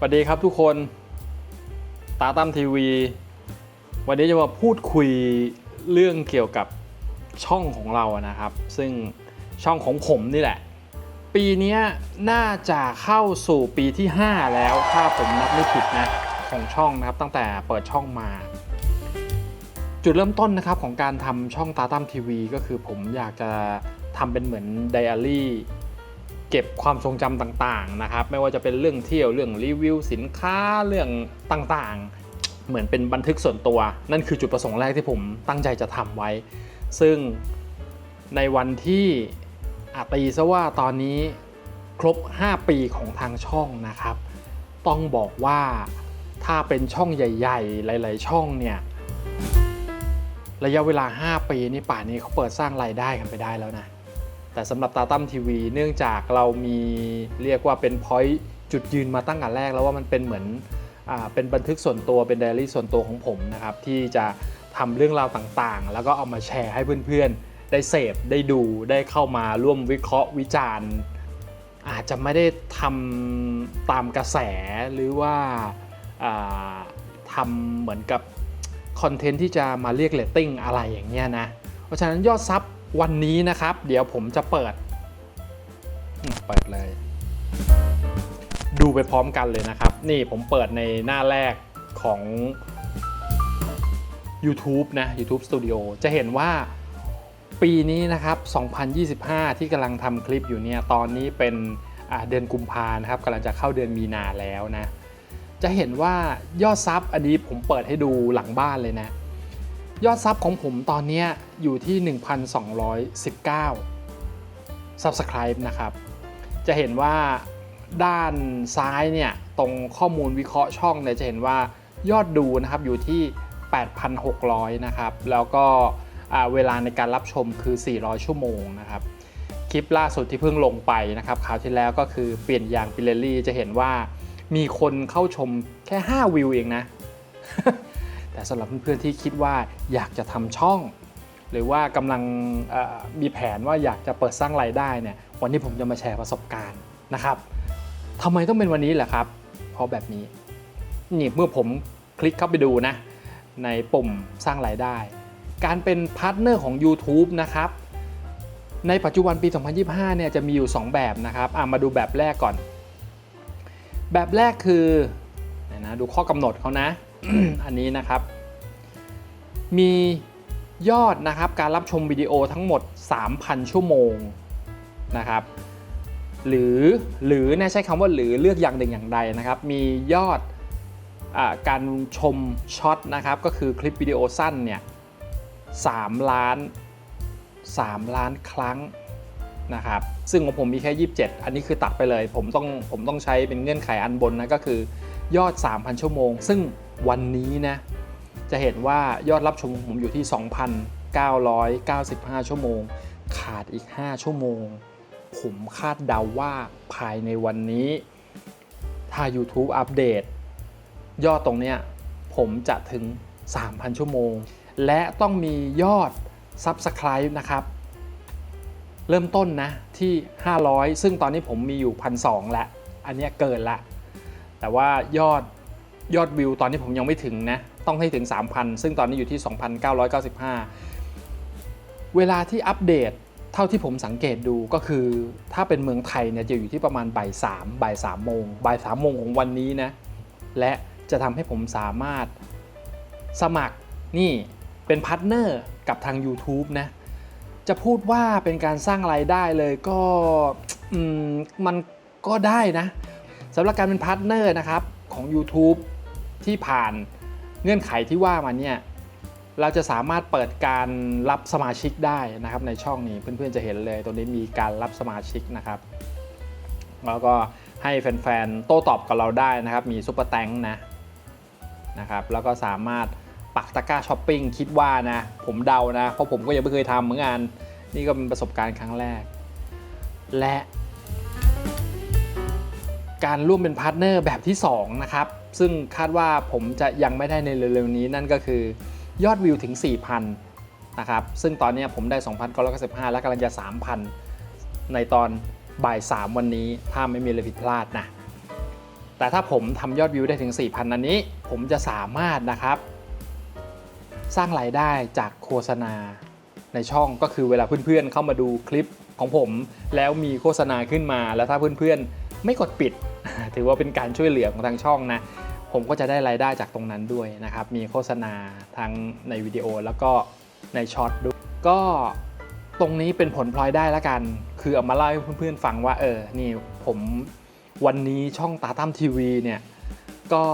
สวัสดีครับทุกคนตาตั้มทีวี วันนี้จะมาพูดคุยเรื่องเกี่ยวกับช่องของเราอะนะครับ ซึ่งช่องของผมนี่แหละ ปีนี้น่าจะเข้าสู่ปีที่ 5 แล้วถ้าผมนับไม่ผิดนะของช่องนะครับ ตั้งแต่เปิดช่องมา จุดเริ่มต้นนะครับของการทำช่องตาตั้มทีวีก็คือผมอยากจะทำเป็นเหมือนไดอารี่ เก็บความทรงจำต่างๆนะครับ ไม่ว่าจะเป็นเรื่องเที่ยวเรื่องรีวิวสินค้าเรื่องต่างๆ เหมือนเป็นบันทึกส่วนตัว นั่นคือจุดประสงค์แรกที่ผมตั้งใจจะทำไว้ ซึ่งในวันที่อาตีซะว่าตอนนี้ครบ 5 ปีของทางช่องนะครับ ต้องบอกว่าถ้าเป็นช่องใหญ่ ๆ หลาย ๆ ช่องเนี่ยระยะเวลา 5 ปีนี่ป่านนี้เขาเปิดสร้างรายได้กันไปได้แล้วนะ แต่สำหรับตาตั้มทีวี เนื่องจากเรามีเรียกว่าเป็นพอยต์จุดยืนมาตั้งแต่แรกแล้วว่ามันเป็นเหมือนอเป็นบันทึกส่วนตัวเป็นไดอารี่ส่วนตัวของผมนะครับที่จะทำเรื่องราวต่างๆ แล้วก็เอามาแชร์ให้เพื่อนๆ ได้เสพได้ดูได้เข้ามาร่วมวิเคราะห์วิจารณ์ อาจจะไม่ได้ทำตามกระแสหรือว่าทำเหมือนกับคอนเทนต์ที่จะมาเรียกเรตติ้งอะไรอย่างเงี้ยนะ เพราะฉะนั้นยอดซับ วันนี้นะครับ เดี๋ยวผมจะเปิด เปิดเลย ดูไปพร้อมกันเลยนะครับ นี่ผมเปิดในหน้าแรกของ YouTube นะ YouTube Studio จะเห็นว่าปีนี้นะครับ 2025 ที่กำลังทำคลิปอยู่เนี่ย ตอนนี้เป็นเดือนกุมภานะครับกำลังจะเข้าเดือนมีนาแล้วนะ จะเห็นว่ายอดซับอันนี้ผมเปิดให้ดูหลังบ้านเลยนะ ยอดซับของผมตอนนี้อยู่ที่ 1,219 Subscribe นะครับ จะเห็นว่าด้านซ้ายเนี่ย ตรงข้อมูลวิเคราะห์ช่องเนี่ยจะเห็นว่ายอดดูนะครับอยู่ที่ 8,600 นะครับ แล้วก็เวลาในการรับชมคือ 400 ชั่วโมงนะครับ คลิปล่าสุดที่เพิ่งลงไปนะครับคราวที่แล้วก็คือเปลี่ยนยางปิเลลี่จะเห็นว่ามีคนเข้าชมแค่ 5 วิวเองนะ แต่สำหรับเพื่อนๆที่คิดว่าอยากจะทำช่อง หรือว่ากำลังมีแผนว่าอยากจะเปิดสร้างรายได้เนี่ยวันนี้ผมจะมาแชร์ประสบการณ์นะครับทำไมต้องเป็นวันนี้แหละครับ เพราะแบบนี้นี่เมื่อผมคลิกเข้าไปดูนะ ในปุ่มสร้างรายได้ การเป็นพาร์ทเนอร์ของ YouTube นะครับในปัจจุบันปี 2025 เนี่ยจะมีอยู่ 2 แบบนะครับอะมาดูแบบแรกก่อน แบบแรกคือนะดูข้อกำหนดเขานะ อันนี้นะครับ มียอดนะครับการรับชมวิดีโอทั้งหมด 3,000 ชั่วโมงนะครับ หรือหรือเนี่ยใช้คำว่าหรือเลือกอย่างหนึ่งอย่างใดนะครับ มียอดอการชมช็อตนะครับ ก็คือคลิปวิดีโอสั้นเนี่ย3ล้าน 3 ล้านครั้งนะครับ ซึ่งของผมมีแค่ 27 อันนี้คือตัดไปเลย ผมต้องผมต้องใช้เป็นเงื่อนไขอันบนนะก็คือ ยอด 3,000 ชั่วโมง ซึ่งวันนี้นะ จะเห็นว่ายอดรับชมผมอยู่ที่ 2,995 ชั่วโมง ขาดอีก 5 ชั่วโมง ผมคาดเดาว่าภายในวันนี้ ถ้า YouTube อัปเดต ยอดตรงเนี้ย ผมจะถึง 3,000 ชั่วโมง และต้องมียอด Subscribe นะครับ เริ่มต้นนะที่ 500 ซึ่งตอนนี้ผมมีอยู่ 1,200 แล้ว อันนี้เกินละ แต่ว่ายอดยอดวิวตอนนี้ผมยังไม่ถึงนะ ต้องให้ถึง 3,000 ซึ่งตอนนี้อยู่ที่ 2,995 เวลาที่อัปเดตเท่าที่ผมสังเกตดูก็คือ ถ้าเป็นเมืองไทยเนี่ยจะอยู่ที่ประมาณบ่าย3บ่าย3โมงบ่าย3โมงของวันนี้นะ และจะทำให้ผมสามารถสมัครนี่เป็นพาร์ทเนอร์กับทาง YouTube นะ จะพูดว่าเป็นการสร้างรายได้เลยก็มมันก็ได้นะ สำหรับการเป็นพาร์ทเนอร์นะครับของ YouTube ที่ผ่านเงื่อนไขที่ว่ามาเนี่ยเราจะสามารถเปิดการรับสมาชิกได้นะครับในช่องนี้เพื่อนๆจะเห็นเลยตรงนี้มีการรับสมาชิกนะครับแล้วก็ให้แฟนๆ โต้ตอบกับเราได้นะครับ มีซุปเปอร์แตงนะนะครับ แล้วก็สามารถปักตะกร้าช้อปปิ้งคิดว่านะ ผมเดานะ เพราะผมก็ยังไม่เคยทำเหมือนกัน นี่ก็เป็นประสบการณ์ครั้งแรก และ การร่วมเป็นพาร์ทเนอร์แบบที่ 2 นะครับ ซึ่งคาดว่าผมจะยังไม่ได้ในเร็วๆนี้นั่นก็คือยอดวิวถึง 4,000 นะครับ ซึ่งตอนนี้ผมได้ 2,995 แล้วกำลังจะ 3,000 ในตอนบ่าย 3 วันนี้ ถ้าไม่มีอะไรผิดพลาดนะ แต่ถ้าผมทำยอดวิวได้ถึง 4,000 อันนี้ ผมจะสามารถนะครับ สร้างรายได้จากโฆษณาในช่องก็คือเวลาเพื่อนๆ เข้ามาดูคลิปของผม แล้วมีโฆษณาขึ้นมาแล้วถ้าเพื่อนๆ ไม่กดปิด ถือว่าเป็นการช่วยเหลือของทางช่องนะ ผมก็จะได้รายได้จากตรงนั้นด้วยนะครับ มีโฆษณาทั้งในวิดีโอแล้วก็ในช็อตด้วย ก็ตรงนี้เป็นผลพลอยได้ล้วกัน คือเอามาเล่าให้เพื่อนๆฟังว่าเออ นี่ผมวันนี้ช่องตาตั้มทีวีเนี่ยก็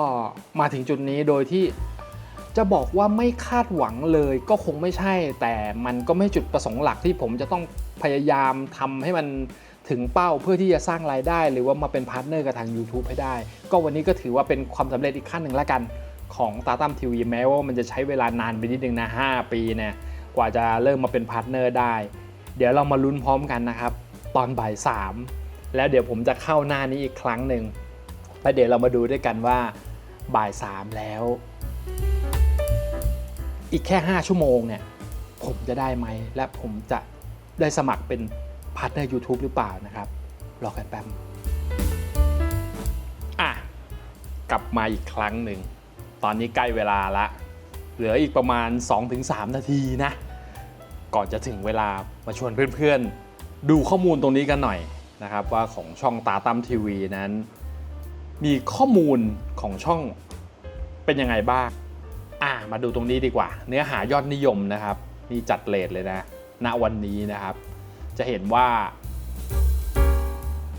มาถึงจุดนี้โดยที่จะบอกว่าไม่คาดหวังเลยก็คงไม่ใช่ แต่มันก็ไม่จุดประสงค์หลักที่ผมจะต้องพยายามทำให้มัน ถึงเป้าเพื่อที่จะสร้างรายได้ หรือว่ามาเป็นพาร์ทเนอร์กับทาง YouTube ให้ได้ ก็วันนี้ก็ถือว่าเป็นความสำเร็จอีกขั้นหนึ่งแล้วกันของตาตั้มทีวีแม้ว่ามันจะใช้เวลานานไปนิดนึงนะ 5 ปีเนี่ยกว่าจะเริ่มมาเป็นพาร์ทเนอร์ได้ เดี๋ยวเรามาลุ้นพร้อมกันนะครับ ตอนบ่ายสามแล้วเดี๋ยวผมจะเข้าหน้านี้อีกครั้งหนึ่งแล้วเดี๋ยวเรามาดูด้วยกันว่าบ่ายสามแล้ว อีกแค่ 5 ชั่วโมงเนี่ยผมจะได้ไหมและผมจะได้สมัครเป็น พาร์ทเนอร์ YouTube หรือเปล่านะครับ รอกันแป๊บอะ กลับมาอีกครั้งหนึ่ง ตอนนี้ใกล้เวลาละ เหลืออีกประมาณ 2-3 นาทีนะ ก่อนจะถึงเวลามาชวนเพื่อนๆ ดูข้อมูลตรงนี้กันหน่อยนะครับว่าของช่องตาตั้มทีวีนั้น มีข้อมูลของช่องเป็นยังไงบ้าง อ่ามาดูตรงนี้ดีกว่า เนื้อหายอดนิยมนะครับนี่จัดเลทเลยนะ ณวันนี้นะครับ จะเห็นว่า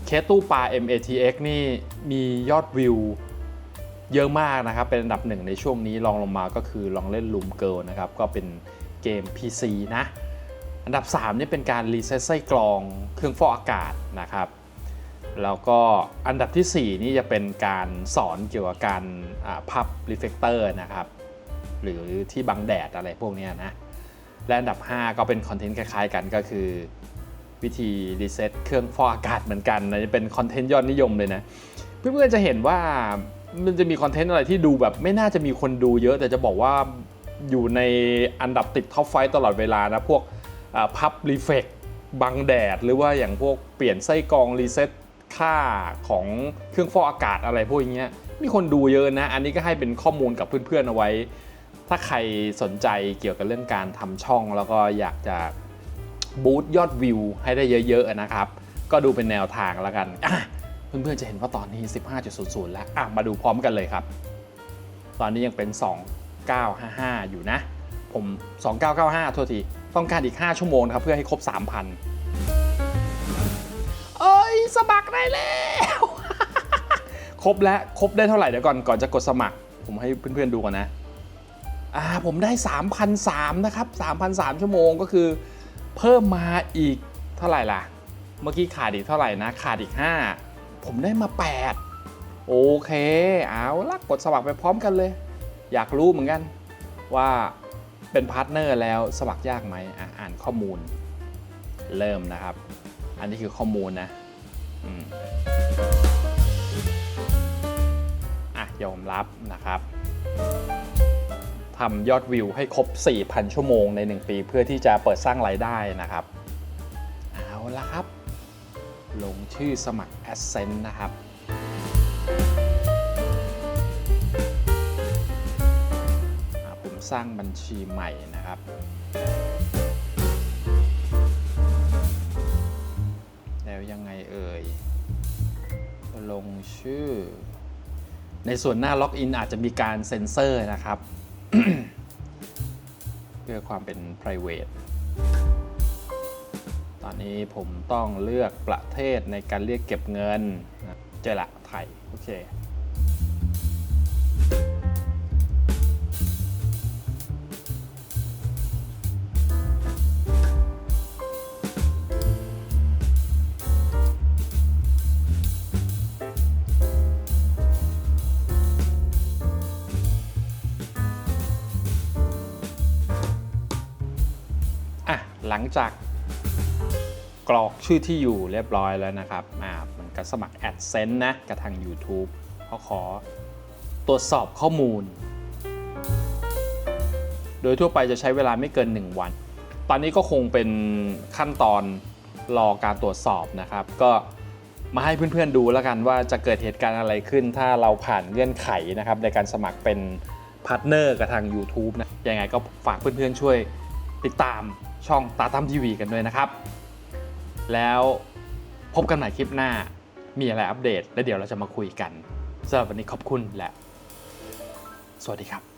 เคสตู้ปลา MATX นี่มียอดวิวเยอะมากนะครับ เป็นอันดับหนึ่งในช่วงนี้ลองลงมาก็คือลองเล่นลูมเกิลนะครับ ก็เป็นเกม PC นะ อันดับ 3 นี่เป็นการรีเซ็ตไส้กรองเครื่องฟอกอากาศนะครับ แล้วก็อันดับทีสี่4 นี่จะเป็นการสอนเกี่ยวกับการพับรีเฟกเตอร์นะครับ หรือที่บังแดดอะไรพวกนี้นะ และอันดับ 5 ก็เป็นคอนเทนต์คล้ายๆกันก็คือ วิธีรีเซ็ตเครื่องฟอกอากาศเหมือนกันนะเป็นคอนเทนต์ยอดนิยมเลยนะ เพื่อนๆจะเห็นว่ามันจะมีคอนเทนต์อะไรที่ดูแบบไม่น่าจะมีคนดูเยอะ แต่จะบอกว่าอยู่ในอันดับติดท็อปไฟตลอดเวลานะ พวกพับรีเฟกบังแดด หรือว่าอย่างพวกเปลี่ยนไส้กรองรีเซ็ตค่าของเครื่องฟอกอากาศอะไรพวกอย่างเงี้ยมีคนดูเยอะนะ อันนี้ก็ให้เป็นข้อมูลกับเพื่อนๆเอาไว้ ถ้าใครสนใจเกี่ยวกับเรื่องการทำช่องแล้วก็อยากจะ บูตยอดวิวให้ได้เยอะๆนะครับ ก็ดูเป็นแนวทางแล้วกันเพื่อนๆจะเห็นว่าตอนนี้ 15.00 แล้วมาดูพร้อมกันเลยครับ ตอนนี้ยังเป็น 2955 อยู่นะ ผม 2995 โทษที ต้องการอีก 5 ชั่วโมงครับ เพื่อให้ครบ 3,000 เอ้ย สมัครได้แล้ว ครบแล้ว ครบได้เท่าไหร่เดี๋ยวก่อน ก่อนจะกดสมัคร ผมให้เพื่อนๆดูก่อนนะ อ่า ผมได้ 3,003นะครับ3,003ชั่วโมงก็คือ เพิ่มมาอีกเท่าไหร่ล่ะ เมื่อกี้ขาดอีกเท่าไหร่นะ ขาดอีก 5 ผมได้มา 8 โอเค เอาละกดสมัครไปพร้อมกันเลย อยากรู้เหมือนกันว่าเป็นพาร์ทเนอร์แล้วสมัครยากไหมอะอ่านข้อมูล เริ่มนะครับ อันนี้คือข้อมูลนะอะยอมรับนะครับ ทำยอดวิวให้ครบ 4,000 ชั่วโมงใน 1 ปีเพื่อที่จะเปิดสร้างรายได้นะครับ เอาละครับ ลงชื่อสมัคร Ascent นะครับอ่าผมสร้างบัญชีใหม่นะครับแล้วยังไงเอ่ย ลงชื่อ ในส่วนหน้าล็อกอินอาจจะมีการเซ็นเซอร์นะครับ เพื่อความเป็น private ตอนนี้ผมต้องเลือกประเทศในการเรียกเก็บเงินนะเจอละไทย โอเค ลังจากกรอกชื่อที่อยู่เรียบร้อยแล้วนะครับอ่ามันก็สมัคร AdSense นะกับทาง YouTube เขาขอตรวจสอบข้อมูล โดยทั่วไปจะใช้เวลาไม่เกิน 1 วัน ตอนนี้ก็คงเป็นขั้นตอนรอการตรวจสอบนะครับ ก็มาให้เพื่อนๆดูแล้วกันว่าจะเกิดเหตุการณ์อะไรขึ้น ถ้าเราผ่านเงื่อนไขนะครับในการสมัครเป็นพาร์ทเนอร์กับทาง YouTube นะยังไงก็ฝากเพื่อนๆช่วยติดตาม ช่องตาตั้มทีวีกันด้วยนะครับ แล้วพบกันใหม่คลิปหน้ามีอะไรอัปเดต แล้วเดี๋ยวเราจะมาคุยกันสำหรับวันนี้ขอบคุณและ สวัสดีครับ